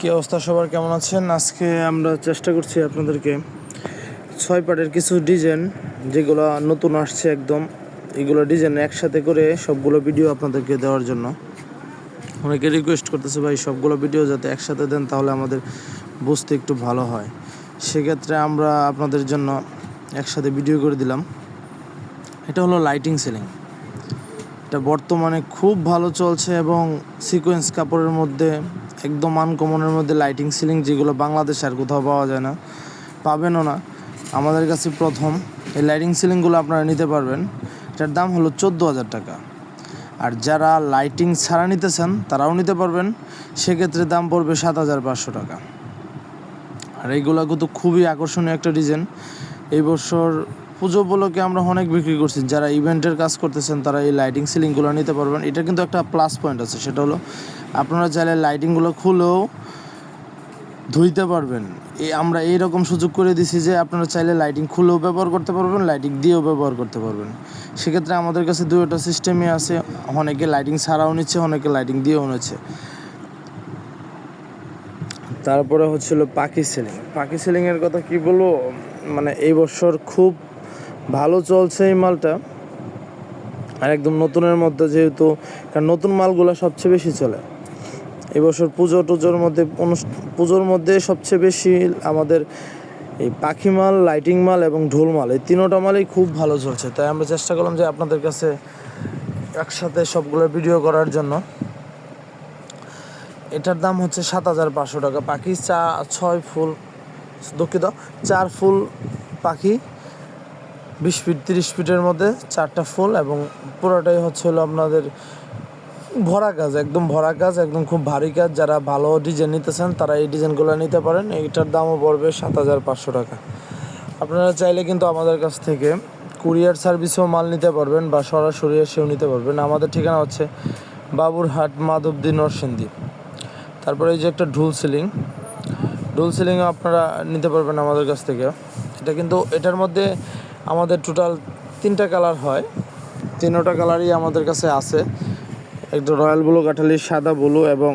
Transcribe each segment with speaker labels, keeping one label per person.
Speaker 1: কি অবস্থা সবার? কেমন আছেন? আজকে আমরা চেষ্টা করছি আপনাদেরকে ছয় পাটের কিছু ডিজাইন যেগুলো নতুন আসছে একদম, এগুলো ডিজাইন একসাথে করে সবগুলো ভিডিও আপনাদেরকে দেওয়ার জন্য। অনেকে রিকোয়েস্ট করতেছে, ভাই, সবগুলো ভিডিও যাতে একসাথে দেন তাহলে আমাদের বুঝতে একটু ভালো হয়। সেক্ষেত্রে আমরা আপনাদের জন্য একসাথে ভিডিও করে দিলাম। এটা হলো লাইটিং সেলিং এটা বর্তমানে খুব ভালো চলছে এবং সিকোয়েন্স কাপড়ের মধ্যে একদম আনকমনের মধ্যে লাইটিং সিলিং যেগুলো বাংলাদেশে আর কোথাও পাওয়া যায় না, পাবেনও না। আমাদের কাছে প্রথম। এই লাইটিং সিলিংগুলো আপনারা নিতে পারবেন। এটার দাম হলো চোদ্দ হাজার টাকা। আর যারা লাইটিং ছাড়া নিতেছেন তারাও নিতে পারবেন। সেক্ষেত্রে দাম পড়বে সাত হাজার পাঁচশো টাকা। আর এইগুলো কিন্তু খুবই আকর্ষণীয় একটা ডিজাইন এই বছর পুজো উপলক্ষে আমরা অনেক বিক্রি করছি। যারা ইভেন্টের কাজ করতেছেন, তারা এই লাইটিং সিলিংগুলো নিতে পারবেন। এটা কিন্তু একটা প্লাস পয়েন্ট আছে, সেটা হলো আপনারা চাইলে লাইটিংগুলো খুলেও ধুইতে পারবেন। এই আমরা এইরকম সুযোগ করে দিছি যে আপনারা চাইলে লাইটিং খুলেও ব্যবহার করতে পারবেন লাইটিং দিয়েও ব্যবহার করতে পারবেন। সেক্ষেত্রে আমাদের কাছে দুটো সিস্টেমই আছে, অনেকে লাইটিং ছাড়াও নিচ্ছে, অনেকে লাইটিং দিয়েও নিচ্ছে। তারপরে হচ্ছিল পাখি সেলিং পাখি সেলিংয়ের কথা কি বলব? মানে এই বছর খুব ভালো চলছে এই মালটা। আর একদম নতুনের মধ্যে যেহেতু, কারণ নতুন মালগুলো সবচেয়ে বেশি চলে। এবছর পুজো টুজোর মধ্যে পুজোর মধ্যে সবচেয়ে বেশি আমাদের এই পাখি মাল, লাইটিং মাল এবং ঢোল মাল, এই তিনোটা মালই খুব ভালো চলছে। তাই আমরা চেষ্টা করলাম যে আপনাদের কাছে একসাথে সবগুলো ভিডিও করার জন্য। এটার দাম হচ্ছে সাত হাজার পাঁচশো টাকা। পাখি চা, ছয় ফুল, দুঃখিত, চার ফুল পাখি বিশ ফিট, তিরিশ ফিটের মধ্যে চারটা ফুল এবং পুরোটাই হচ্ছে হলো আপনাদের ভরা কাজ একদম ভরা কাজ একদম খুব ভারী কাজ যারা ভালো ডিজাইন নিতেছেন, তারা এই ডিজাইনগুলো নিতে পারেন। এইটার দামও পড়বে সাত হাজার পাঁচশো টাকা। আপনারা চাইলে কিন্তু আমাদের কাছ থেকে কুরিয়ার সার্ভিসেও মাল নিতে পারবেন বা সরাসরি এসেও নিতে পারবেন। আমাদের ঠিকানা হচ্ছে বাবুরহাট, মাধবদী, নরসিংদী। তারপরে এই যে একটা ঢুল সিলিং। ঢুল সিলিংও আপনারা নিতে পারবেন আমাদের কাছ থেকে। এটা কিন্তু, এটার মধ্যে আমাদের টোটাল তিনটা কালার হয়। তিনোটা কালারই আমাদের কাছে আছে। একটা রয়্যাল ব্লু কাঠালি, সাদা ব্লু এবং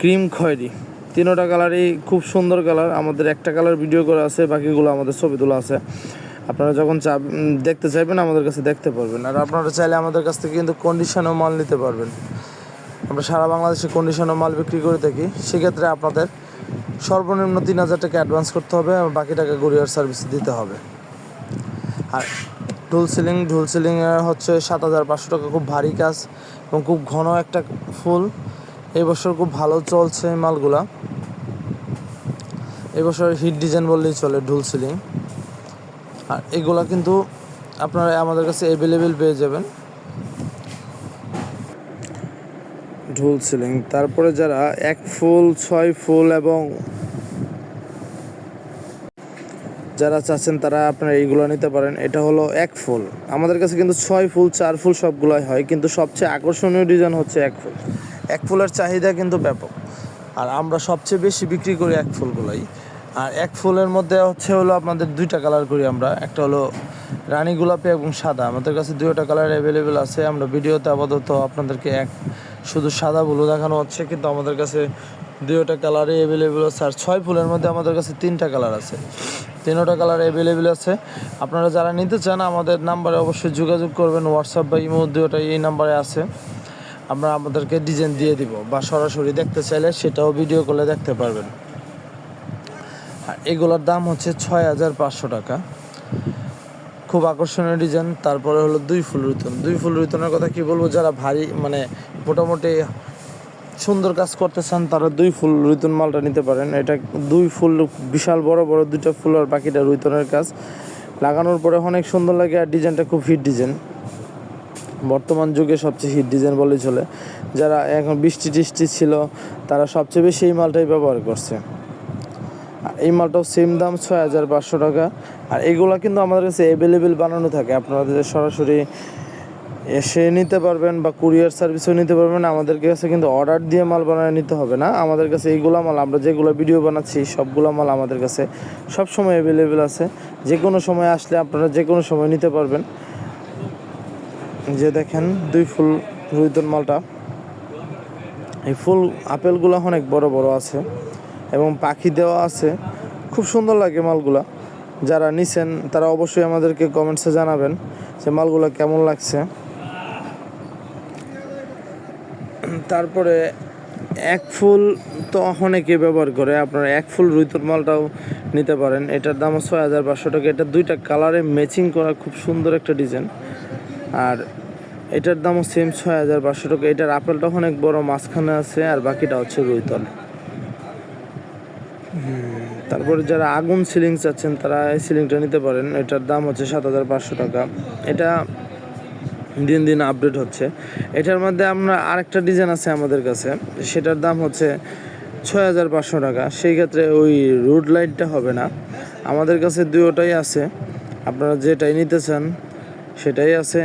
Speaker 1: ক্রিম খয়েরি। তিনোটা কালারই খুব সুন্দর কালার আমাদের একটা কালার ভিডিও করা আছে, বাকিগুলো আমাদের ছবি তোলা আছে। আপনারা যখন চা দেখতে চাইবেন, আমাদের কাছে দেখতে পারবেন। আর আপনারা চাইলে আমাদের কাছ থেকে কিন্তু কন্ডিশনও মাল নিতে পারবেন। আমরা সারা বাংলাদেশে কন্ডিশনও মাল বিক্রি করে থাকি। সেক্ষেত্রে আপনাদের সর্বনিম্ন তিন হাজার টাকা অ্যাডভান্স করতে হবে এবং বাকি টাকা কুরিয়ার সার্ভিস দিতে হবে। আর ঢুল সিলিং ঢুল সিলিং হচ্ছে সাত হাজার পাঁচশো টাকা, খুব ভারী কাজ এবং খুব ঘন একটা ফুল। এই বছর খুব ভালো চলছে মালগুলা। এবছর হিট ডিজাইন বললেই চলে ঢুল সিলিং। আর এগুলা কিন্তু আপনারা আমাদের কাছে অ্যাভেলেবেল পেয়ে যাবেন। ঢোল সিলিং তারপরে যারা এক ফুল, ছয় ফুল এবং যারা চাচ্ছেন তারা আপনারা এইগুলো নিতে পারেন। এটা হলো এক ফুল। আমাদের কাছে কিন্তু ছয় ফুল, চার ফুল সবগুলোই হয়, কিন্তু সবচেয়ে আকর্ষণীয় ডিজাইন হচ্ছে এক ফুল। এক ফুলের চাহিদা কিন্তু ব্যাপক। আর আমরা সবচেয়ে বেশি বিক্রি করি এক ফুলগুলোই। আর এক ফুলের মধ্যে হচ্ছে হলো আপনাদের দুইটা কালার করি আমরা। একটা হলো রানী গোলাপি এবং সাদা। আমাদের কাছে দুইটা কালার অ্যাভেলেবেল আছে। আমরা ভিডিওতে আপাতত আপনাদেরকে এক শুধু সাদা ব্লু দেখানো হচ্ছে, কিন্তু আমাদের কাছে দুইটা কালারই অ্যাভেলেবেল আছে। আর ছয় ফুলের মধ্যে আমাদের কাছে তিনটা কালার আছে। তিনটা কালার অ্যাভেলেবেল আছে। আপনারা যারা নিতে চান, আমাদের নাম্বারে অবশ্যই যোগাযোগ করবেন। হোয়াটসঅ্যাপ বা ইমো দুটোটা এই নাম্বারে আছে। আমরা আমাদেরকে ডিজাইন দিয়ে দিব বা সরাসরি দেখতে চাইলে সেটাও ভিডিও করলে দেখতে পারবেন। আর এগুলোর দাম হচ্ছে ছয় হাজার পাঁচশো টাকা। খুব আকর্ষণীয় ডিজাইন তারপরে হলো দুই ফুল রুতন। দুই ফুল রুতনের কথা কি বলব, যারা ভারী মানে মোটামুটি সুন্দর কাজ করতে চান, তারা দুই ফুল রুইতন মালটা নিতে পারেন। এটা দুই ফুল বিশাল বড় বড় দুইটা ফুল আর বাকিটা রুইতনের কাজ। লাগানোর পরে অনেক সুন্দর লাগে আর ডিজাইনটা খুব হিট ডিজাইন বর্তমান যুগে সবচেয়ে হিট ডিজাইন বলেই চলে। যারা এখন বৃষ্টি টিষ্টি ছিল, তারা সবচেয়ে বেশি এই মালটাই ব্যবহার করছে। এই মালটাও সেম দাম ছয় হাজার পাঁচশো টাকা। আর এগুলো কিন্তু আমাদের কাছে অ্যাভেলেবেল বানানো থাকে। আপনাদের সরাসরি এসে নিতে পারবেন বা কুরিয়ার সার্ভিসও নিতে পারবেন, আমাদের কাছে কিন্তু অর্ডার দিয়ে মাল বানিয়ে নিতে হবে না। আমাদের কাছে এইগুলো মাল, আমরা যেগুলো ভিডিও বানাচ্ছি, সবগুলো মাল আমাদের কাছে সব সময় অ্যাভেলেবেল আছে। যে কোনো সময় আসলে আপনারা যে কোনো সময় নিতে পারবেন। যে দেখেন, দুই ফুল রুইতন মালটা। এই ফুল আপেলগুলো অনেক বড় বড় আছে। এবং পাখি দেওয়া আছে। খুব সুন্দর লাগে মালগুলা। যারা নিছেন, তারা অবশ্যই আমাদেরকে কমেন্টসে জানাবেন যে মালগুলো কেমন লাগছে। তারপরে এক ফুল তো অনেকে ব্যবহার করে। আপনারা এক ফুল রুইতর মালটাও নিতে পারেন। এটার দাম ছয় হাজার পাঁচশো টাকা। এটা দুইটা কালারে ম্যাচিং করা খুব সুন্দর একটা ডিজাইন আর এটার দামও সেম ছয় হাজার পাঁচশো টাকা। এটার আপেলটা অনেক বড়, মাঝখানে আছে, আর বাকিটা হচ্ছে রুইতল। তারপরে যারা আগুন সিলিং চাচ্ছেন, তারা এই সিলিংটা নিতে পারেন। এটার দাম হচ্ছে সাত হাজার পাঁচশো টাকা। এটা দিন দিন আপডেট হচ্ছে। এটার মধ্যে আমরা আরেকটা ডিজাইন আছে আমাদের কাছে। সেটার দাম হচ্ছে ছয় হাজার পাঁচশো টাকা। সেই ক্ষেত্রে ওই রুট লাইটটা হবে না। আমাদের কাছে দুটোটাই আছে। আপনারা যেটাই নিতে চান, সেটাই আছে।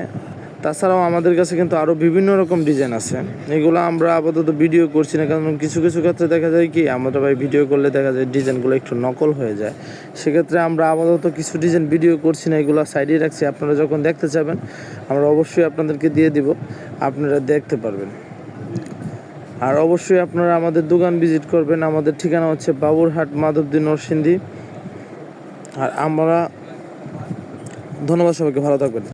Speaker 1: তাছাড়াও আমাদের কাছে কিন্তু আরও বিভিন্ন রকম ডিজাইন আছে। এগুলো আমরা আপাতত ভিডিও করছি না, কারণ কিছু কিছু ক্ষেত্রে দেখা যায় কি, আমরা ভাই ভিডিও করলে দেখা যায় ডিজাইনগুলো একটু নকল হয়ে যায়। সেক্ষেত্রে আমরা আপাতত কিছু ডিজাইন ভিডিও করছি না, এগুলো সাইডে রাখছি। আপনারা যখন দেখতে চাবেন, আমরা অবশ্যই আপনাদেরকে দিয়ে দিব, আপনারা দেখতে পারবেন। আর অবশ্যই আপনারা আমাদের দোকান ভিজিট করবেন, আমাদের ঠিকানা হচ্ছে বাবুরহাট, মাধবদী, নরসিংদী। আর আমরা, ধন্যবাদ সবাইকে, ভালো থাকবেন।